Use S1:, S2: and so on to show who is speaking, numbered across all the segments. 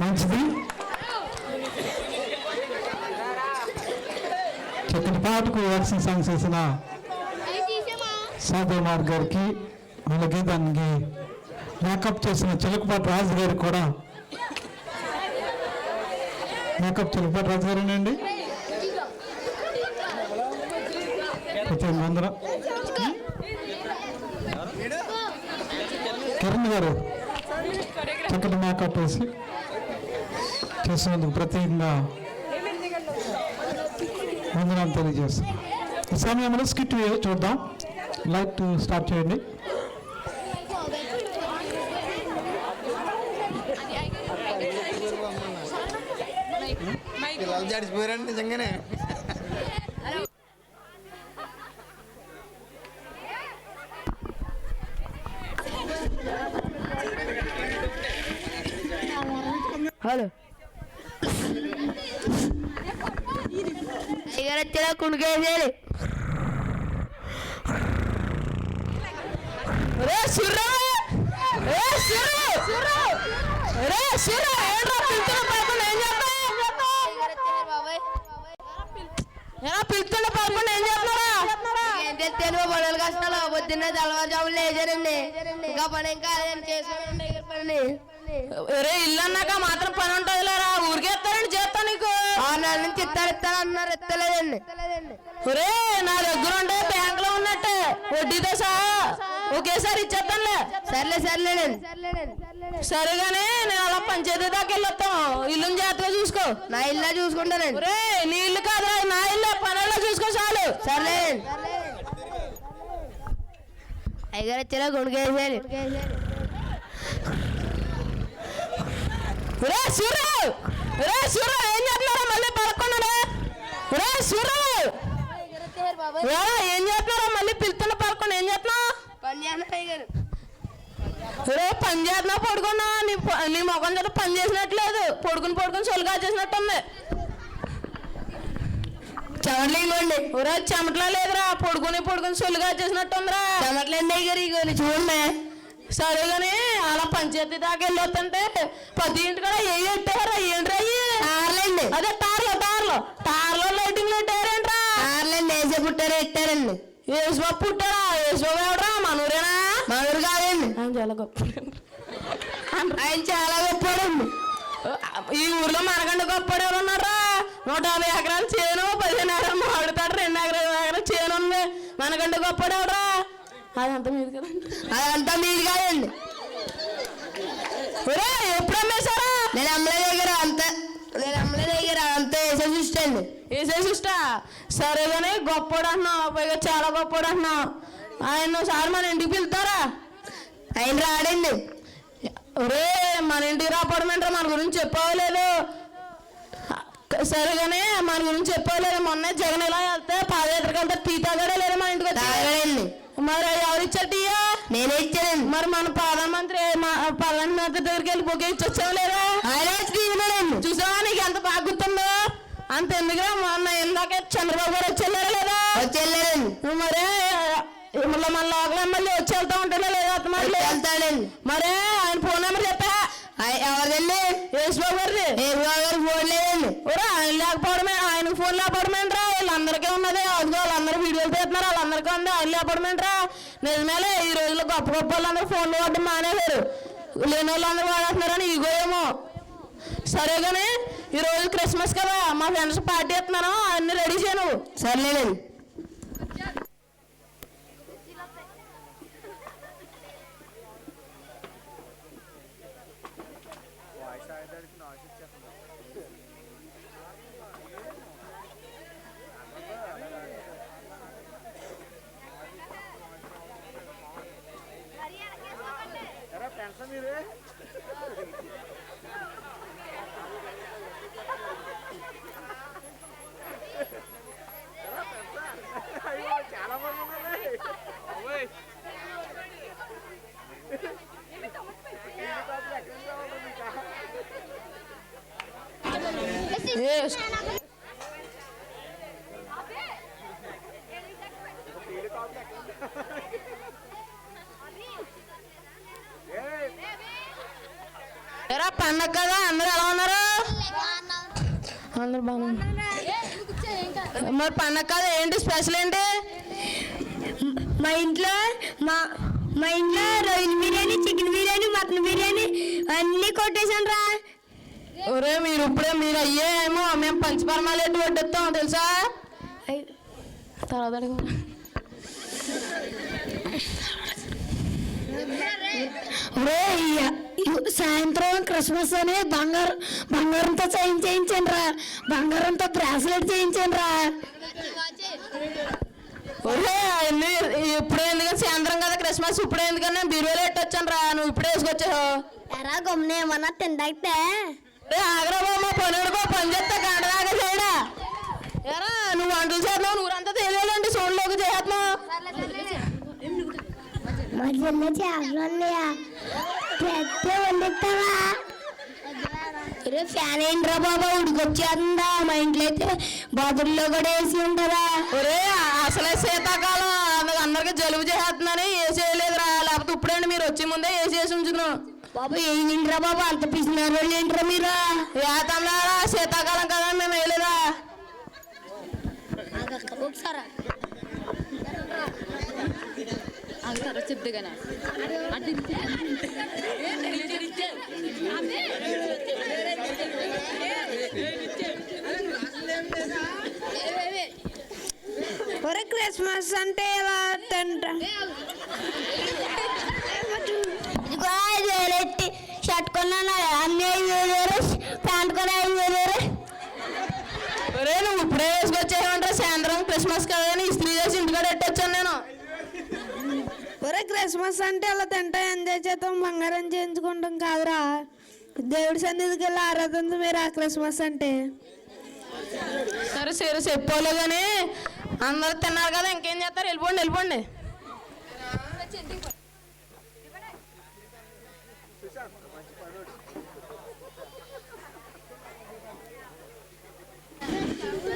S1: మంచిది చక్కటి పాటకు యాక్షన్ సాంగ్స్ చేసిన సాధుమార్ గారికి అలాగే దానికి మేకప్ చేసిన చిలకపాటి రాజు గారికి కూడా మేకప్ చిలకపాటి రాజు గారేనండి కొంచెం ముందర. కిరణ్ గారు చక్కటి మేకప్ వేసి చేసినందుకు ప్రత్యేకంగా వందనాలు తెలియజేస్తాం ఈ సమయంలో స్కిట్ చూద్దాం. లైట్ స్టార్ట్ చేయండి.
S2: పిల్లలు జడిచిపోయారండి నిజంగానే.
S3: హలో. ఇగరొచ్చిన కుడికేసేది రే సుర్రా రే సుర్రా రే సుర్రా ఏంట్రా పిలుతున్న పాపను ఏం చేస్తావు పిలుతున్న పాపను ఏం చేస్తున్నారా
S4: ఏం తెస్తాను పనులు కష్టాలు పొద్దున్న తెల్లవారుజాములు లేచారండి ఇంకా పని ఇంకా చేసుకోండి పని
S3: రే ఇల్లు అన్నాక మాత్రం పని ఉంటుంది లేరా ఊరికే ఎత్తారండి చేస్తా నీకు.
S4: నుంచి ఇస్తారు ఇస్తారు అన్నారు ఇస్తలేదండి
S3: ఒరే నా దగ్గర ఉండే బ్యాంక్లో ఉన్నట్టే. వడ్డీతో సహా ఒకేసారి ఇచ్చేస్తానులే
S4: సర్లే సర్లేనండి
S3: సరేగానే నేను అలా పంచాయతీ దాకా వెళ్ళొస్తాం ఇల్లుని జాగ్రత్తగా చూసుకో.
S4: నా ఇల్లు చూసుకుంటానండి
S3: ఒరే నీ ఇల్లు కాదురా నా ఇల్లు పనుల్లో చూసుకో చాలు.
S4: సర్లేనండి అయ్యగారు వచ్చేలా కొనుకేసారు
S3: ఒరే సూర్య ఒరే సూర్య ఏం చేస్తున్నారా మళ్ళీ పడుకున్నాడే ఒరే సూర్య ఏం చేస్తున్నారా మళ్ళీ పిలుతున్న పడుకున్నా ఏం చేస్తున్నావు? ఒరే పని చేస్తున్నా పడుకున్నా నీ నీ ముఖం చేత పని చేసినట్లేదు. పడుకుని పడుకుని సొలుగా చేసినట్టుంది.
S4: చెమట్లేండి
S3: ఒరే చెమటలా లేదురా. పడుకుని పడుకుని సొలుగా చేసినట్టుందిరా.
S4: చెమట్లేండి అయ్యగారు ఇగోని చూడండి
S3: సరేగాని అలా పంచాయతీ దాకా వెళ్ళొద్దంటే పది ఇంటి కూడా ఏ పెట్టారా ఏంట్రా
S4: ఆర్లేండి
S3: అదే టార్లో టార్లో టార్లో లైటింగ్ పెట్టారేంట్రా?
S4: ఆర్లేండి వేసే పుట్టారు ఎట్టారండి
S3: యేసుబాబు పుట్టారా యేసుబాబు ఎవడరా? మనూరేనా?
S4: మనూరు కాదండి.
S3: ఆయన చాలా గొప్ప
S4: ఆయన చాలా గొప్పవాడండి.
S3: ఈ ఊర్లో మనకంటే గొప్పడు ఎవరు ఉన్నారా నూట యాభై ఎకరాలు చేను పదిహేను ఎకరాలు మాడుతాడు రెండు ఎకరాలు ఎకరాలు చేను ఉంది. మనకంటే గొప్పడు అదంతా మీది కదండి.
S4: అదంతా మీది కాదండి.
S3: ఒరే ఎప్పుడు అమ్మేశారా?
S4: నేను అమ్మలే దగ్గర అంత. నేను అమ్మలే దగ్గర అంత. వేసే చూస్తండి
S3: వేసేసిస్టా సరే కానీ గొప్పడు అంటున్నావు. పైగా చాలా గొప్పడు అంటున్నావు. ఆయన ఒకసారి మన ఇంటికి పిలుతారా?
S4: ఆయన రాడండి.
S3: ఒరే మన ఇంటికి రాపడమంటారా? మన గురించి చెప్పవలేదు. సరేగానే మన గురించి చెప్పవలేదు. మొన్న జగన్ ఇలా వెళ్తే పాదయాత్రకు వెళ్తే టీ తాగాడే లేదు మన ఇంటికి మరి ఎవరు ఇచ్చారు టీయా
S4: నేనే ఇచ్చానండి
S3: మరి మన ప్రధానమంత్రి ప్రధానమంత్రి దగ్గరికి వెళ్ళి బొకే ఇచ్చి వచ్చావు లేదా?
S4: ఆయన
S3: చూసావా నీకు ఎంత బాగా గుర్తుందో? అంత ఎందుకురా మొన్న ఇందాక చంద్రబాబు గారు వచ్చి వెళ్ళారు లేదా
S4: వచ్చేళ్ళాడండి
S3: మరే మళ్ళీ మన లోకల్ ఎమ్మెల్యే వచ్చి వెళ్తా ఉంటాడా లేదా అత్తమాటలు
S4: వెళ్తాడండి
S3: మరే ఆయన ఫోన్ నెంబర్ చెప్పా?
S4: ఎవరిదండి?
S3: యేసుబాబు గారిది.
S4: ఏ గారు ఫోన్ లేదండి.
S3: ఒరే ఆయన లేకపోవడమే ఆయన ఫోన్ లేకపోవడమేంట్రా? వీళ్ళందరికీ ఉన్నది. అదిగో వాళ్ళందరూ వీడియోలు తీస్తున్నారు. వాళ్ళందరికీ ఉంది. ఆయన లేకపోవడమేంట్రా? నిజమేలే ఈ రోజుల్లో గొప్ప గొప్ప వాళ్ళందరూ ఫోన్లు వాడడం మానేశారు. లేని వాళ్ళందరూ వాడేస్తున్నారని ఈగో ఏమో. సరే కానీ ఈ రోజు క్రిస్మస్ కదా మా ఫ్రెండ్స్ పార్టీ ఇస్తున్నాను అన్ని రెడీ చేయను
S4: సర్లేనండి
S3: పండగ కదా అందరూ ఎలా ఉన్నారు? అందరూ బాగున్నారు మరి పండగ కదా ఏంటి స్పెషల్ ఏంటి?
S2: మా ఇంట్లో మా మా ఇంట్లో రొయ్యల బిర్యానీ చికెన్ బిర్యానీ మటన్ బిర్యానీ అన్నీ కొట్టేశాను రా
S3: ఒరే మీరు ఇప్పుడే మీరు అయ్యే ఏమో మేము పంచపరమాలు ఎట్టు వడ్డిస్తాం తెలుసా? తర్వాత.
S2: ఒరే, ఇవ్వ- సాయంత్రం క్రిస్మస్ అని బంగారం బంగారంతో చైన్ చేయించాను రా బంగారంతో బ్రాస్లెట్ చేయించాను రా
S3: ఇప్పుడే ఎందుకని సాయంత్రం కదా క్రిస్మస్? ఇప్పుడే ఎందుకని బీరువాలో ఎట్టొచ్చాను రా నువ్వు ఇప్పుడే వేసుకొచ్చావు.
S2: ఎరా గమ్మున ఏమన్నా తిండాయితే
S3: రే ఆగరా మా పనుడికో పని చేస్తే గంట దాకా చేయడా? ఎరా నువ్వు వంటలు చేస్తున్నావు ఊరంతా తెలియాలండి సోన్లోకి చేస్తున్నావు.
S2: మా ఒరే ఫ్యాన్ ఏంట్రా బాబా? ఉడికొచ్చేస్తుందా మా ఇంట్లో అయితే బాతుల్లో కూడా వేసి ఉంటుందా?
S3: ఒరే అసలే శీతాకాలం. అందుకు అందరికి జలుబు చేస్తున్నాని ఏసీ వేయలేదురా. లేకపోతే ఇప్పుడండి మీరు వచ్చే ముందే ఏసీ వేసి ఉంచుతున్నాం
S2: బాబు ఏంట్రా బాబు? అంత పిసినారు వాళ్ళు ఏంట్రా మీరు?
S3: ఏతంలో శీతాకాలం కదా మేము వేయలేదా?
S2: ఒకసారి ఒరే క్రిస్మస్ అంటే ఎలా ఎట్టి షర్ట్ కొన్నాను? అన్ని ఐదు వేలు వేరు. ప్యాంట్ కొన్న ఐదు వేలు వేరు.
S3: ఒరే నువ్వు ఇప్పుడే వేసుకొచ్చేయమంటారా? సాయంత్రం క్రిస్మస్ కదా ఇస్త్రీ చేసి ఇంటికాడ ఎట్టొచ్చాను నేను
S2: ఒరే క్రిస్మస్ అంటే అలా తింటా ఎంజాయ్ చేద్దాం బంగారం చేయించుకుంటాం కాదురా. దేవుడి సన్నిధికి వెళ్ళి ఆరాధన మీరు ఆ క్రిస్మస్ అంటే?
S3: సరే సరే చెప్పోలే కానీ అందరు తిన్నారు కదా ఇంకేం చేస్తారు? వెళ్ళిపోండి వెళ్ళిపోండి.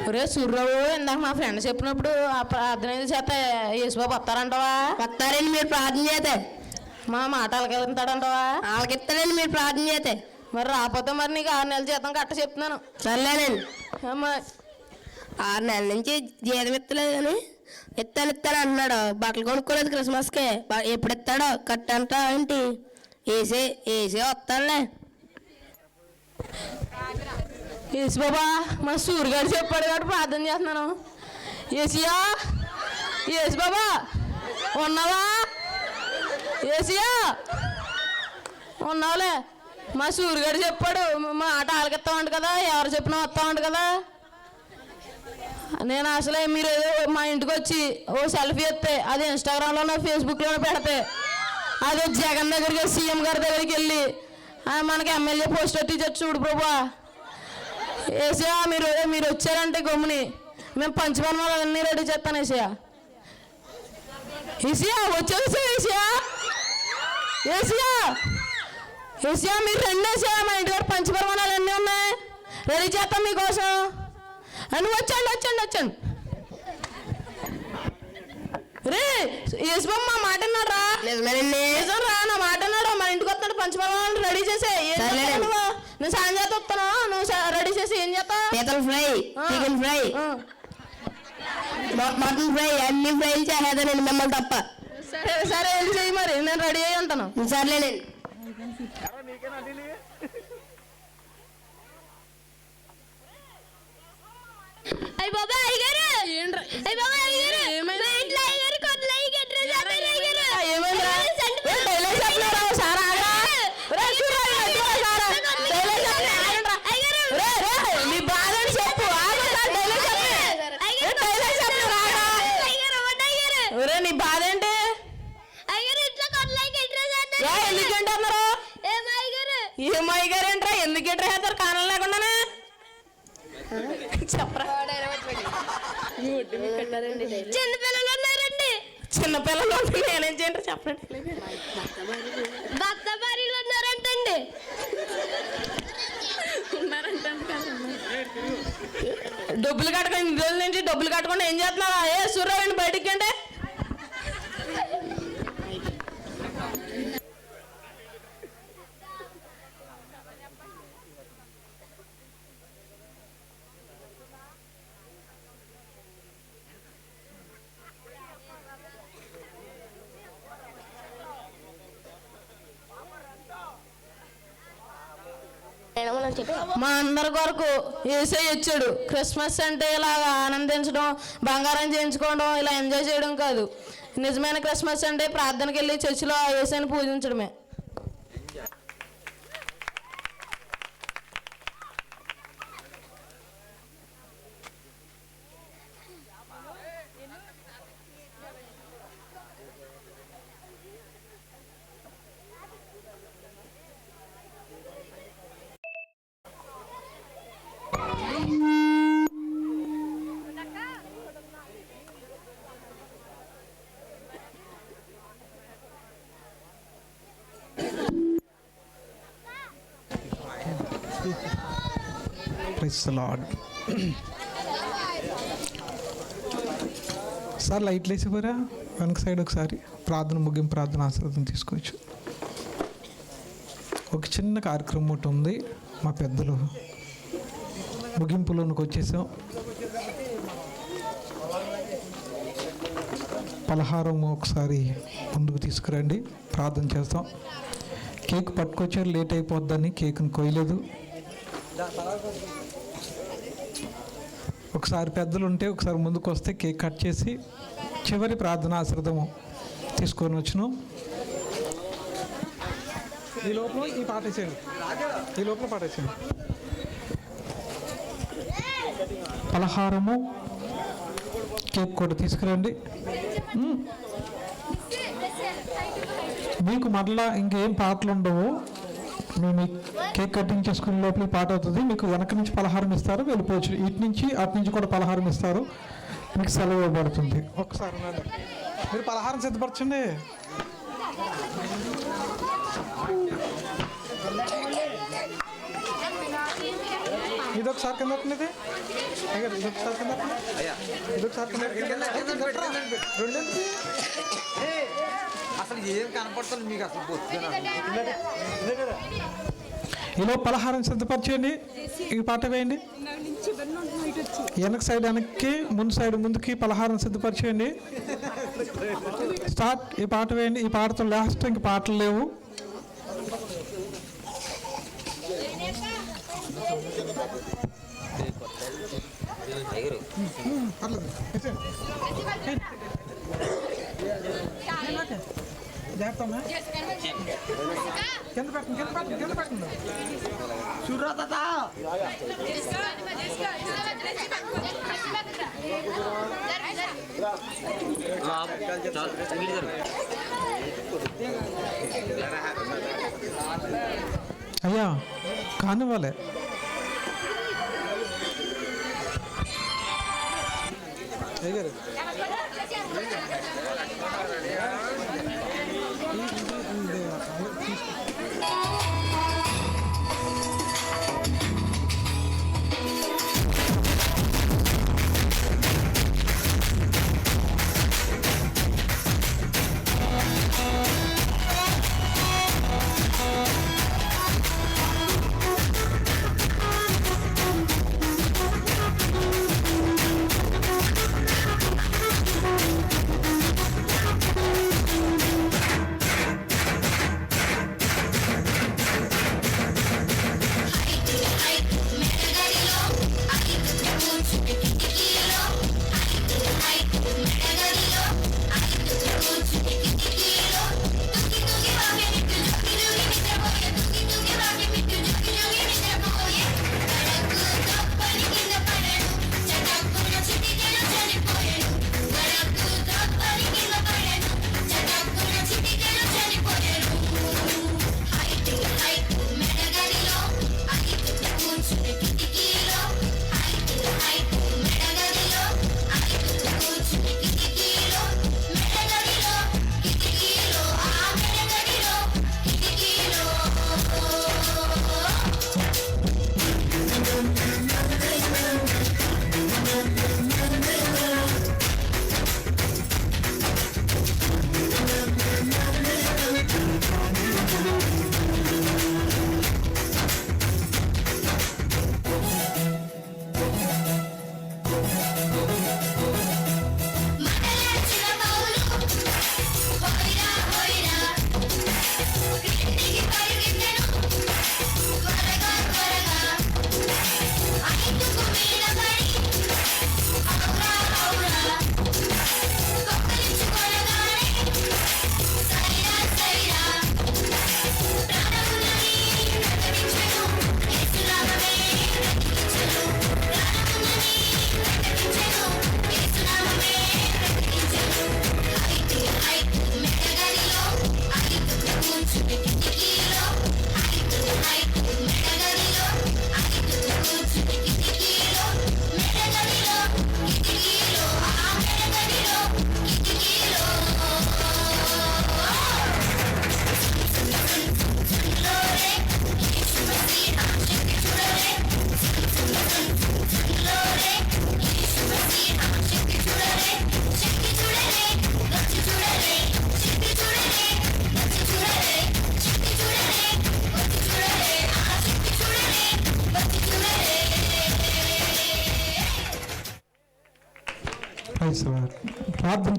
S3: ఒరే సూర్యరావు ఇందాక మా ఫ్రెండ్ చెప్పినప్పుడు ఆ ప్రార్థన చేత. యేసుబాబు వస్తారంటావా?
S4: వస్తారండి మీరు ప్రార్థన చేస్తే.
S3: మా మాట వెళ్తాడంటావా?
S4: వాళ్ళకిస్తానండి మీరు ప్రార్థన చేస్తే.
S3: మరి రాకపోతే మరి నీకు ఆరు నెలల జీతం కట్ట చెప్తున్నాను.
S4: సర్లేనండి.
S3: అమ్మా
S4: ఆరు నెలల నుంచి జీతం ఇస్తలేదు కానీ ఇస్తాను ఇస్తాను అంటున్నాడు. బట్టలు కొనుక్కోలేదు క్రిస్మస్కి. ఎప్పుడు ఇస్తాడో కట్టంట ఏంటి? వేసే వేసే వస్తాడులే.
S3: యేసు బాబా మా సూర్యగారు చెప్పాడు కాబట్టి ప్రార్థన చేస్తున్నాను. ఏసియా ఏసు బాబా ఉన్నావా? ఏసియా ఉన్నావులే. మా సూర్యగారు చెప్పాడు మా ఆట ఆలకిస్తామంట కదా ఎవరు చెప్పినా వస్తామంట కదా. నేను అసలే మీరు ఏదో మా ఇంటికి వచ్చి ఓ సెల్ఫీ ఎత్తే అది ఇన్స్టాగ్రామ్లోనో ఫేస్బుక్లోనో పెడితే అదే జగన్ దగ్గరికి సీఎం గారి దగ్గరికి వెళ్ళి మనకి ఎమ్మెల్యే పోస్టర్ టీచర్ చూడు ప్రభా. ఏసయా మీరు మీరు వచ్చారంటే గమ్ముని. మేము పంచమన్మాలు అన్నీ రెడీ చేస్తాను ఏసయా ఏసయా వచ్చేసా ఏసయా ఏసయా ఏసయా మీరు రెండు ఏసయా మా ఇంటి దగ్గర పంచపరమాణాలు అన్నీ ఉన్నాయి. రెడీ చేస్తాం మీకోసం. అని వచ్చండి వచ్చండి వచ్చండి రే యేసుబాబు మా మాట అన్నాడు రా
S4: నిజమేనండి
S3: నిజం రా నా మాట అన్నాడు మన ఇంటికి వస్తున్నాడు పంచపరమాణాలు రెడీ చేసే నువ్వు సాయం చేత నువ్వు రెడీ చేసి ఏం చేస్తావు?
S4: పీతల fry. Chicken fry. Mutton fry అన్ని ఫ్రైలు చేసేదానండి మిమ్మల్ని తప్ప.
S3: సరే సరే వెళ్ళి చెయ్యి మరి. నేను రెడీ అయ్యి ఉంటాను.
S4: సర్లేనండి
S2: అయ్య బాబా అయ్యగారు అయ్య బాబా అయ్యగారు మా
S3: ఏమయ్య గారు ఏంట్రా ఎందుకు ఎట్రా చేస్తారు? కారణం లేకుండానే? చెప్పరా.
S2: చిన్నపిల్లలు ఉన్నారండి.
S3: చిన్న పిల్లలు నేనేం చేయండి చెప్పండి.
S2: భక్త భార్యలు ఉన్నారంటండి.
S3: డబ్బులు కట్టుకొని ఇన్ని రోజుల నుంచి డబ్బులు కట్టకుండా ఏం చేస్తున్నావా? ఏ సూర్యవండి బయటికి అంటే
S2: కావాలని చెప్పి
S3: మా అందరి కొరకు ఏసై ఇచ్చాడు. క్రిస్మస్ అంటే ఇలాగా ఆనందించడం బంగారం చేయించుకోవడం ఇలా ఎంజాయ్ చేయడం కాదు. నిజమైన క్రిస్మస్ అంటే ప్రార్థనకి వెళ్ళి చర్చిలో ఏసైని పూజించడమే.
S1: ప్రైస్ లాడ్ సార్ లైట్లు వేసిపోరా వెనక సైడ్ ఒకసారి ప్రార్థన ముగింపు ప్రార్థన ఆశీర్వాదం తీసుకోవచ్చు. ఒక చిన్న కార్యక్రమం ఒకటి ఉంది మా పెద్దలు. ముగింపులోనికి వచ్చేసాం. పలహారం ఒకసారి ముందుకు తీసుకురండి. ప్రార్థన చేస్తాం. కేక్ పట్టుకొచ్చారు లేట్ అయిపోద్దని కేక్ని కోయలేదు ఒకసారి పెద్దలు ఉంటే ఒకసారి ముందుకు వస్తే కేక్ కట్ చేసి చివరి ప్రార్థన ఆశ్రదము తీసుకొని వచ్చినాం. ఈ లోపల ఈ పాట వేసేయండి ఈ లోపల పాట వేసేయండి పలహారము కేక్ కూడా తీసుకురండి. మీకు మరలా ఇంకేం పాటలు ఉండవు మేము ఈ కేక్ కటింగ్ చేసుకునే లోపల పాట అవుతుంది. మీకు వెనక నుంచి పలహారం ఇస్తారు వెళ్ళిపోవచ్చు. ఇటు నుంచి అటు నుంచి కూడా పలహారం ఇస్తారు. మీకు సెలవు ఇవ్వబడుతుంది. ఒకసారి మీరు పలహారం సిద్ధపరచండి. ఇది ఒకసారి కింద ఇది. ఒకసారి కింద ఇది ఒకసారి కింద రెండు.
S5: అసలు ఏం కనపడుతుంది మీకు అసలు
S1: ఈలో పలహారం సిద్ధపరచండి ఈ పాట వేయండి వెనక సైడ్ వెనక్కి ముందు సైడ్ ముందుకి పలహారం సిద్ధపరచేయండి స్టార్ట్ ఈ పాట వేయండి ఈ పాటతో లాస్ట్ ఇంక పాటలు లేవు పర్లేదు. వేసేయండి. జాగ్రత్త కింద పెట్టండి కింద పెట్టండి కింద పెట్టండి. చూడరా అయ్యా కానివ్వాలి అయ్యారు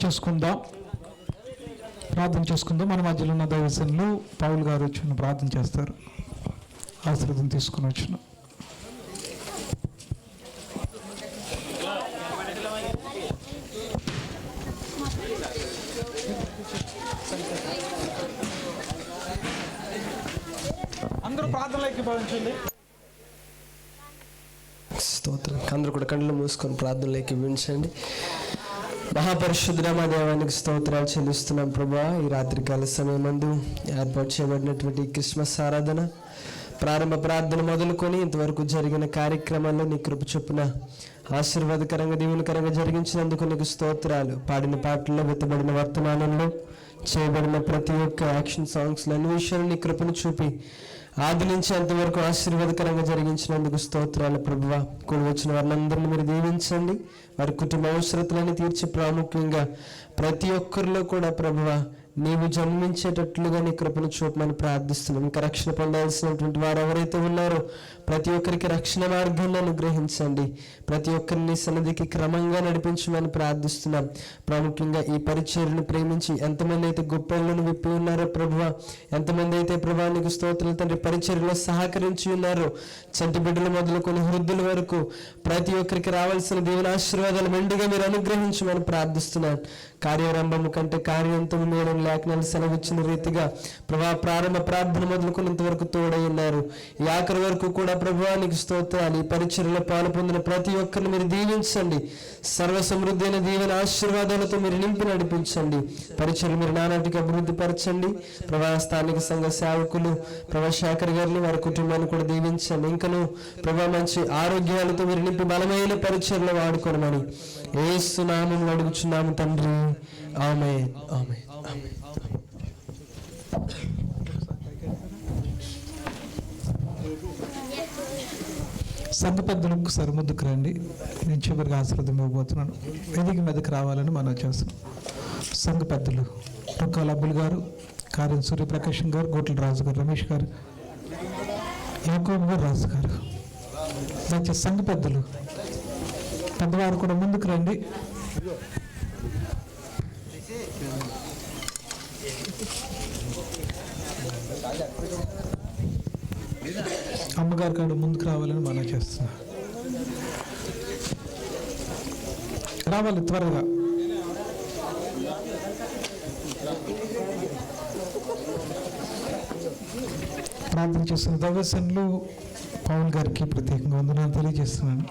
S1: చేసుకుందాం. ప్రార్థన చేసుకుందాం. మన మధ్యలో ఉన్న దైవసన్లు పౌల్ గారు వచ్చిన ప్రార్థన చేస్తారు. ఆశీర్వదం తీసుకుని వచ్చిన. అందరూ ప్రార్థనలోకి భావించండి.
S6: స్తోత్రం. అందరూ కూడా కళ్ళు మూసుకొని ప్రార్థనలోకి వించండి. మహాపరిశుద్ధ మా దేవానికి స్తోత్రాలు చెల్లిస్తున్నాం ప్రభా. ఈ రాత్రికాల సమయమందు ఏర్పాటు చేయబడినటువంటి క్రిస్మస్ ఆరాధన ప్రారంభ ప్రార్థన మొదలుకొని ఇంతవరకు జరిగిన కార్యక్రమాల్లో నీ కృప చొప్పున ఆశీర్వాదకరంగా దీవెనకరంగా జరిగించినందుకు నీకు స్తోత్రాలు. పాడిన పాటల్లో వెతబడిన వర్తమానంలో చేయబడిన ప్రతి ఒక్క యాక్షన్ సాంగ్స్లో అన్ని విషయాలు నీ కృపను చూపి ఆది నుంచి అంతవరకు ఆశీర్వాదకరంగా జరిగించినందుకు స్తోత్రాలు ప్రభువ. కూడి వచ్చిన వారిని మీరు దీవించండి. వారి కుటుంబ అవసరతలని తీర్చి ప్రాముఖ్యంగా ప్రతి ఒక్కరిలో కూడా ప్రభువ నీవు జన్మించేటట్లుగా నీ కృపను చూపమని ప్రార్థిస్తున్నాం. ఇంకా రక్షణ పొందాల్సినటువంటి వారు ఎవరైతే ఉన్నారో ప్రతి ఒక్కరికి రక్షణ మార్గాన్ని అనుగ్రహించండి. ప్రతి ఒక్కరిని సన్నిధికి క్రమంగా నడిపించమని ప్రార్థిస్తున్నాం. ప్రాముఖ్యంగా ఈ పరిచర్ను ప్రేమించి ఎంతమంది అయితే గొప్పలను విప్పి ఉన్నారో ప్రభువ ఎంతమంది అయితే ప్రభా నీకు స్తోత్రులు తండ్రి పరిచర్లో సహకరించి ఉన్నారో చంటి బిడ్డలు మొదలుకొని వృద్ధుల వరకు ప్రతి ఒక్కరికి రావాల్సిన దేవుని ఆశీర్వాదాలు మెండుగా మీరు అనుగ్రహించమని ప్రార్థిస్తున్నాను కార్యారంభము కంటే కార్యంతము మేడం లేఖనాలు సెలవిచ్చిన రీతిగా ప్రభా ప్రారంభ ప్రార్థన మొదలుకున్నంత వరకు తోడై ఉన్నారు. ఈ ఆఖరి వరకు కూడా ప్రభువానికి స్తోత్రాలు. ఈ పరిచయలో పాలు పొందిన ప్రతి ఒక్కరిని మీరు దీవించండి. సర్వ సమృద్ధి అయిన దీవెన ఆశీర్వాదాలతో మీరు నింపి నడిపించండి. పరిచయలు మీరు నానాటికి అభివృద్ధి పరచండి. ప్రభా స్థానిక సంఘ సేవకులు ప్రభా శేఖర్ గారిని వారి కుటుంబాన్ని కూడా దీవించండి. ఇంకను ప్రభా మంచి ఆరోగ్యాలతో మీరు నింపి బలమైన పరిచయలు వాడుకోనమని ఏసు అడుగుచున్నాము తండ్రి. ఆమె ఆమె
S1: సంఘ పెద్దలకు సరిముద్దుకు రండి. నేను చివరికి ఆశీర్వాదం ఇవ్వబోతున్నాను. వేదిక మీదకి రావాలని మనం చేస్తున్నాం. సంఘ పెద్దలు రుక్కాల అబ్బుల్ గారు కారం సూర్యప్రకాశం గారు గోట్ల రాజు గారు రమేష్ గారు యాకోబ్ గారు రాజు గారు. దయచేసి సంఘ పెద్దలు పెద్దవారు కూడా ముందుకు రండి. అమ్మగారి కాడు ముందుకు రావాలని మనం చేస్తున్నా. రావాలి త్వరగా. ప్రార్థన చేస్తున్న దైవసన్లు పవన్ గారికి ప్రత్యేకంగా వందనాలు తెలియజేస్తున్నాను.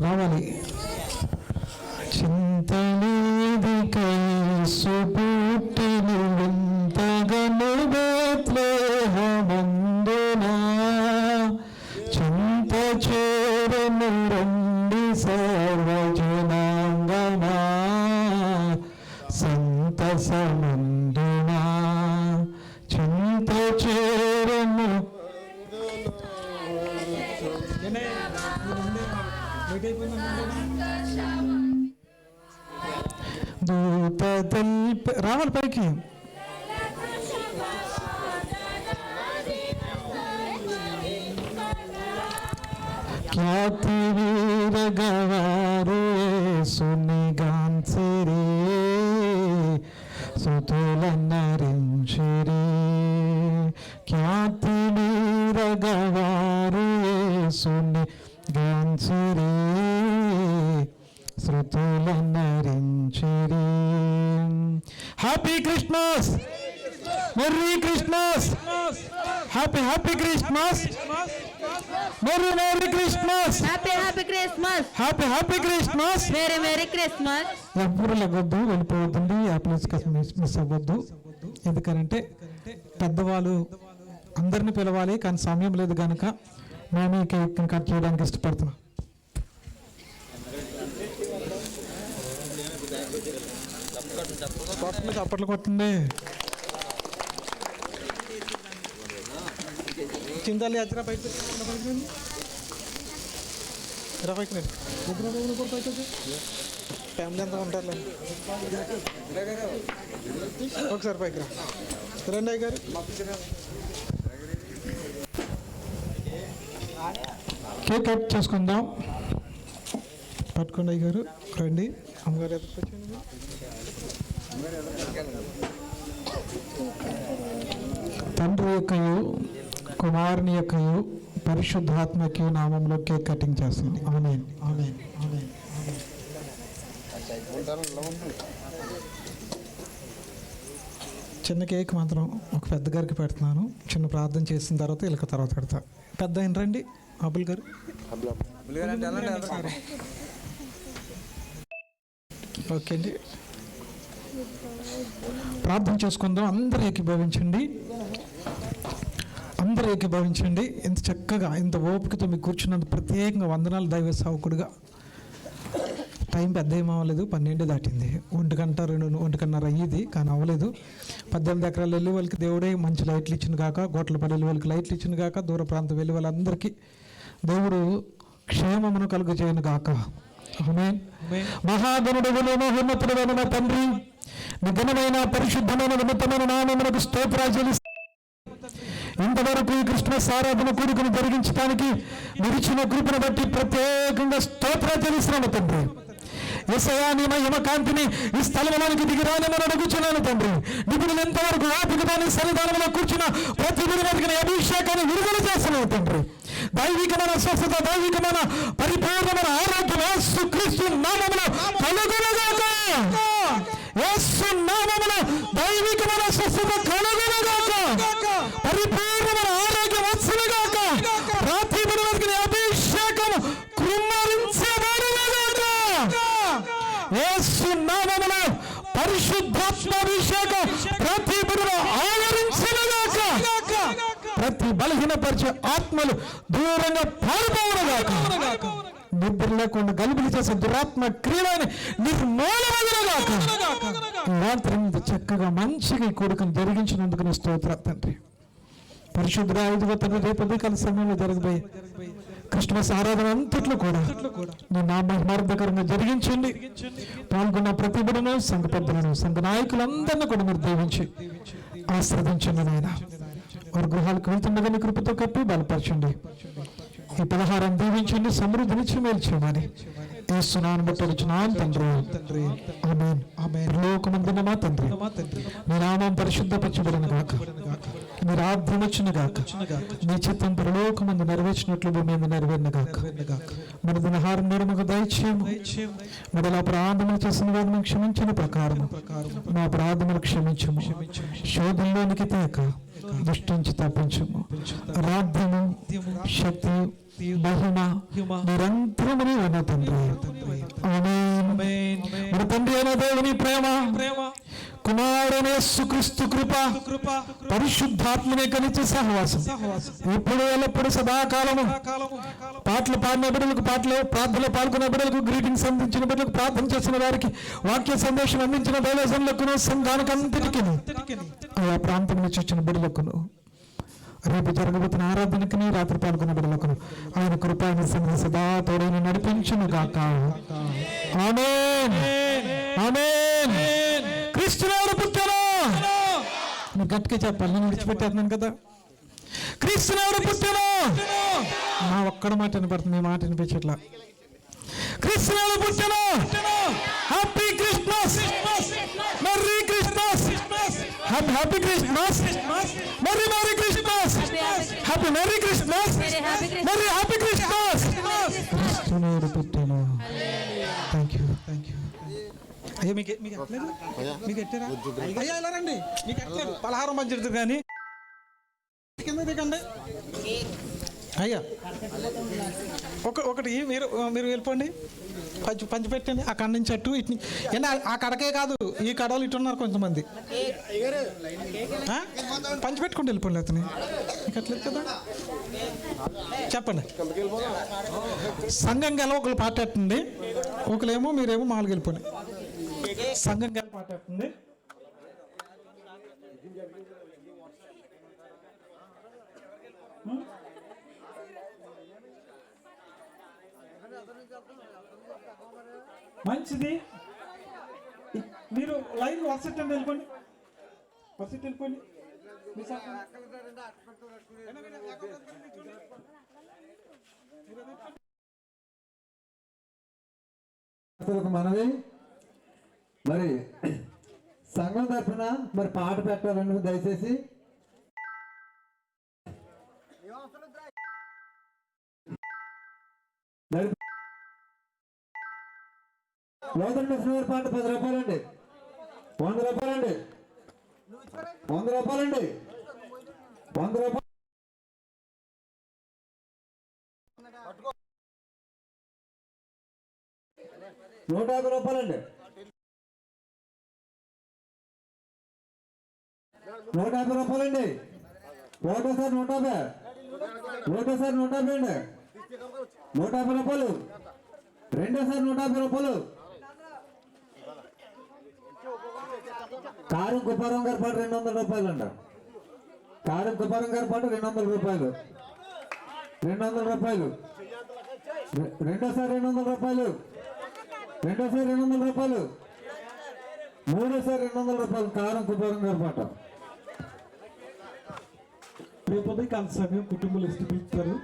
S1: రావాలి. దూత తెల్ప రావాలి పైకి ఖ్యాతి వీర happy Christmas merry Christmas happy happy Christmas merry merry Christmas
S7: happy happy Christmas
S1: happy happy Christmas
S7: very very Christmas
S1: ఎవ్వరు లెగొద్దు వెళ్ళిపోవద్దండి. ఆ ప్లేస్ మిస్ అవ్వద్దు. ఎందుకనంటే పెద్దవాళ్ళు అందరిని పిలవాలి కానీ సమయం లేదు కనుక మేము కేక్ కట్ చేయడానికి ఇష్టపడుతున్నాం. మీద చప్పట్లు కొట్టండి చింతాలి యాత్ర బయట ఇరవైకి నేను ముగ్గురు రూపాయలు కొడతాయి ఫ్యామిలీ అంతా ఉంటారులే. ఒకసారి పైకి రండి అయ్య గారు. కేక్ కట్ చేసుకుందాం. పట్టుకోండి అయ్య గారు. రండి. అమ్మగారు ఎదుర్కొచ్చింది తండ్రి యొక్కయు కుమారుని యొక్కయు పరిశుద్ధాత్మకి నామంలో కేక్ కటింగ్ చేస్తుంది. ఆమెన్. ఆమెన్. ఆమెన్. చిన్న కేక్ మాత్రం ఒక పెద్ద గారికి పెడుతున్నాను. చిన్న ప్రార్థన చేసిన తర్వాత వీళ్ళకి తర్వాత పెడతా. పెద్ద ఆయన రండి. అబుల్ గారు. ఓకే అండి. ప్రార్థన చేసుకుందాం. అందరూ ఏకీభవించండి. అందరూ ఏకీభవించండి. ఇంత చక్కగా ఇంత ఓపికతో మీకు కూర్చున్నంత ప్రత్యేకంగా వందనాలు దైవ సావకుడుగా. టైం పెద్ద ఏం అవ్వలేదు. పన్నెండు దాటింది. ఒంటి గంట రెండు ఒంటికన్నర అయ్యింది కానీ అవ్వలేదు. పద్దెనిమిది ఎకరాలు వెళ్ళి వాళ్ళకి దేవుడే మంచి లైట్లు ఇచ్చిన కాక గోట్లపల్లి వెళ్ళి వాళ్ళకి లైట్లు ఇచ్చిన కాక దూర ప్రాంతం వెళ్ళి వాళ్ళందరికీ దేవుడు క్షేమమును కలుగజేయను గాక. ఆమేన్. మహాగణుడు మహోన్నతుడు మా తండ్రి. నిఘనమైన పరిశుద్ధమైన నిమిత్తమైన నామమునకు స్తోత్రాజలి ఇంతవరకు ఈ క్రిస్మస్ ఆరాధన కూడుకుని జరిగించడానికి విరిచిన కృపను బట్టి ప్రత్యేకంగా స్తోత్ర చెల్లిస్తున్నాను తండ్రి. ఎసయా నీ మహిమ ఈ స్థలంలోనికి దిగిరాలని అడుగుచున్నాను తండ్రి. నిపుణులు ఎంతవరకు ఓపికతోని సన్నిధానంలో కూర్చున్న ప్రతి విలువకి అభిషేకాన్ని విడుదల చేస్తున్నాను తండ్రి. దైవికమైన స్వస్థత దైవికమైన పరిపూర్ణమైన ఆరోగ్యం యేసు క్రీస్తు నామములో కలుగునగాక యేసు నామములో దైవికమైన స్వస్థత కలుగునగాక ప్రతి బలహీనపరిచే ఆత్మలు దూరంగా పారిపోవునుగాక. నిద్ర లేకుండా గలుబులు చేసే దురాత్మ క్రియలని నిర్మూలమగునుగాక. రాత్రి చక్కగా మంచిగా కొడుకుని జరిగించినందుకు నీ స్తోత్ర తండ్రి. పరిశుద్ధ ఐదుగో తండ్రి రేపు ఉదయకాల సమయంలో జరగబోయే క్రిస్మస్ ఆరాధన అంతట్లో కూడా నీ నా మహిమార్థకరంగా జరిగించండి. పాల్గొన్న ప్రతి బిడ్డను సంఘ పెద్దలను సంఘ నాయకులందరినీ కూడా మీరు దీవించి ఆస్వాదించండి నాయన. వారి గృహాలకు వెళ్తుండగానే కృపతో కప్పి బలపరచండి. ఈ పలహారం దీవించండి సమృద్ధిని మేల్చేయమని. ఏసునాను బట్టి తండ్రి తండ్రి. ఆమేన్. లోకమందున మా తండ్రి. నామం పరిశుద్ధపరచబడిన గాక. గాక. చిత్తం పరలోకమందు నెరవేర్చినట్లు భూమి మీద నెరవేరిన గాక. మన దినహారం నేడు మాకు దయచేయము. మన అపరాధములు చేసిన వారిని క్షమించిన ప్రకారం మా అపరాధములు క్షమించము. శోధంలోనికి తేక. దుష్టించి తప్పించము రాజ్యము శక్తి మహిమ నిరంతరమని ఉన్న తండ్రి. మన తండ్రి అయిన దేవుని ప్రేమ. కుమారుని సుక్రీస్తు కృప పరిశుద్ధాత్మని కలిసి సహవాసం. ఇప్పుడు ఎల్లప్పుడు సదాకాలము. పాటలు పాడిన బిడ్డలకు పాటలు ప్రార్థనలు పాల్గొన్న బిడ్డలకు గ్రీటింగ్స్ అందించిన బిడ్డలకు ప్రార్థన చేసిన వారికి వాక్య సందేశం అందించిన దైవజనులకును సంఘానికి అంతటికి ఆయా ప్రాంతం నుంచి వచ్చిన బిడ్డలకును రేపు జరగబోతున్న ఆరాధనకి రాత్రి పాల్గొన్న బిడ్డలకును ఆయన కృపాని సంఘ సదా తోడని నడిపించును గాక. ఆమేన్. ఆమేన్. క్రీస్తునాడు పుట్టాను నువ్వు గట్టిగా చెప్పాలి నేను విడిచిపెట్టేస్తున్నాను కదా. క్రీస్తునాడు పుట్టాను నా ఒక్కడ మాట వినపడుతుంది మీ మాట వినిపించట్లా. క్రీస్తునాడు పుట్టాను happy Christmas merry Christmas happy happy Christmas merry merry Christmas happy merry Christmas merry happy అయ్యా మీకు మీకు ఎట్లేదు మీకు ఎట్టారా అయ్యా ఇలా రండి. మీకు ఎట్లేదు పలహారం పంచిడుతుంది కానీ. కింద దిగండి. అయ్యా. ఒక ఒకటి మీరు మీరు వెళ్ళిపోండి. పంచి పంచి పెట్టండి. ఆ కడ నుంచి అటు ఇటు ఆ- కడకే కాదు. ఈ కడవలు ఇటు ఉన్నారు కొంతమంది? పంచి పెట్టుకుంటూ వెళ్ళిపోండి అతని. మీకు అట్లేదు కదా? చెప్పండి. సంఘం గెల ఒకరు పాటేస్తుంది ఒకలేమో మీరేమో మామూలుగా వెళ్ళిపోండి. సంఘం గెల మాట్లాడుతుంది. మంచిది. మీరు లైన్ వరుసటి వెళ్ళిపోండి. వరుసటి వెళ్ళిపోండి.
S8: మనవి. మరి సంఘం తరఫున మరి పాట పెట్టాలని దయచేసి. నడి- లోతల పాట పది రూపాయలండి. వంద రూపాయలండి. వంద రూపాయలండి. వంద రూపాయలు నూట యాభై రూపాయలండి. నూట యాభై రూపాయలండి. ఒకటోసారి నూట యాభై. ఒకటోసారి నూట యాభై అండి. నూట యాభై రూపాయలు. రెండోసారి నూట యాభై రూపాయలు. కారు కుప్పారం గారి పాటు రెండు వందల రూపాయలు అంట కారు కుప్పారం గారి పాటు రెండు వందల రూపాయలు. రెండు వందల రూపాయలు. రెండోసారి రెండు వందల రూపాయలు. రెండోసారి రెండు వందల రూపాయలు. మూడోసారి రెండు వందల రూపాయలు. కారం కుప్పారం గారి పాట.
S1: రేపు ఉదయం కాంత సమయం కుటుంబ లిస్ట్ పిలుస్తారు.